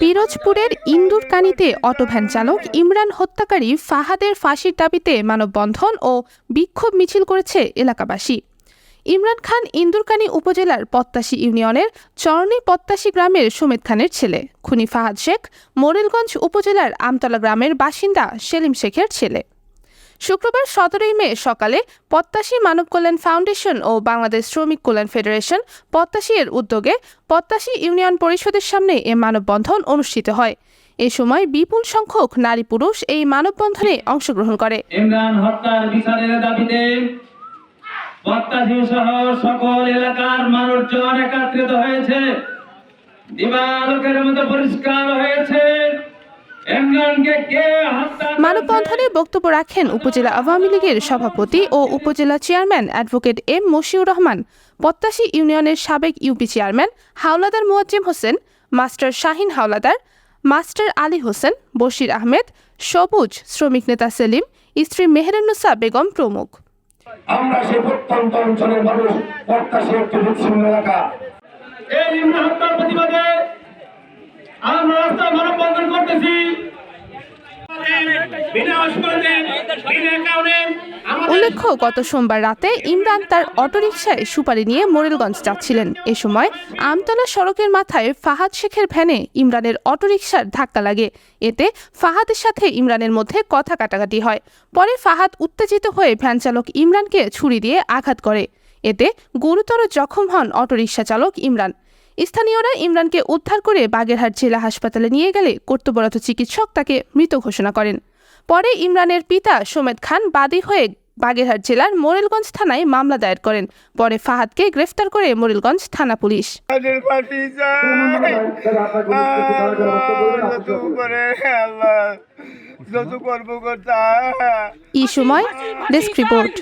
পিরোজপুরের ইন্দুরকানিতে অটোভ্যান চালক ইমরান হত্যাকারী ফাহাদের ফাঁসির দাবিতে মানববন্ধন ও বিক্ষোভ মিছিল করেছে এলাকাবাসী। ইমরান খান ইন্দুরকানি উপজেলার পত্তাশী ইউনিয়নের চরণী পত্তাশী গ্রামের সুমেদ খানের ছেলে। খুনি ফাহাদ শেখ মোরেলগঞ্জ উপজেলার আমতলা গ্রামের বাসিন্দা সেলিম শেখের ছেলে। শুক্রবার সতেরোই মে সকালে পত্তাশী মানব কল্যাণ ফাউন্ডেশন ও বাংলাদেশ শ্রমিক কল্যাণ ফেডারেশন পত্তাশী এর উদ্যোগে পত্তাশী ইউনিয়ন পরিষদের সামনে এ মানববন্ধন অনুষ্ঠিত হয়। এ সময় বিপুল সংখ্যক নারী পুরুষ এই মানববন্ধনে অংশগ্রহণ করে। সকল এলাকার মানুষজন একত্রিত হয়েছে। দিবালোকের মতো পরিষ্কার হয়েছে। মানববন্ধনে বক্তব্য রাখেন উপজেলা আওয়ামী লীগের সভাপতি ও উপজেলা chairman advocate M Moshiur Rahman Pattashi ইউনিয়নের সাবেক U P chairman Howlader Muazzim Hossain, master Shahin Howlader, master Ali Hossain, Bashir Ahmed, Sabuj শ্রমিক নেতা সেলিম, স্ত্রী মেহেরানুসা বেগম প্রমুখ। আমরা সেই মানববন্ধন করতেছি। উল্লেখ্য, গত সোমবার রাতে ইমরান তার অটোরিকশায় সুপারি নিয়ে মোরেলগঞ্জ যাচ্ছিলেন। এ সময় আমতলা সড়কের মাথায় ফাহাদ শেখের ভ্যানে ইমরানের অটোরিকশার ধাক্কা লাগে। এতে ফাহাদের সাথে ইমরানের মধ্যে কথা কাটাকাটি হয়। পরে ফাহাদ উত্তেজিত হয়ে ভ্যান চালক ইমরানকে ছুরি দিয়ে আঘাত করে। এতে গুরুতর জখম হন অটোরিকশা চালক ইমরান। স্থানীয়রা ইমরানকে উদ্ধার করে বাগেরহাট জেলা হাসপাতালে নিয়ে গেলে কর্তব্যরত চিকিৎসক তাকে মৃত ঘোষণা করেন। পরে ইমরানের পিতা সোমেদ খান বাদী হয়ে বাগেরহাট জেলার মোরেলগঞ্জ থানায় মামলা দায়ের করেন। পরে ফাহাদকে গ্রেফতার করে মোরেলগঞ্জ থানা পুলিশ। এই সময় ডেস্ক রিপোর্ট।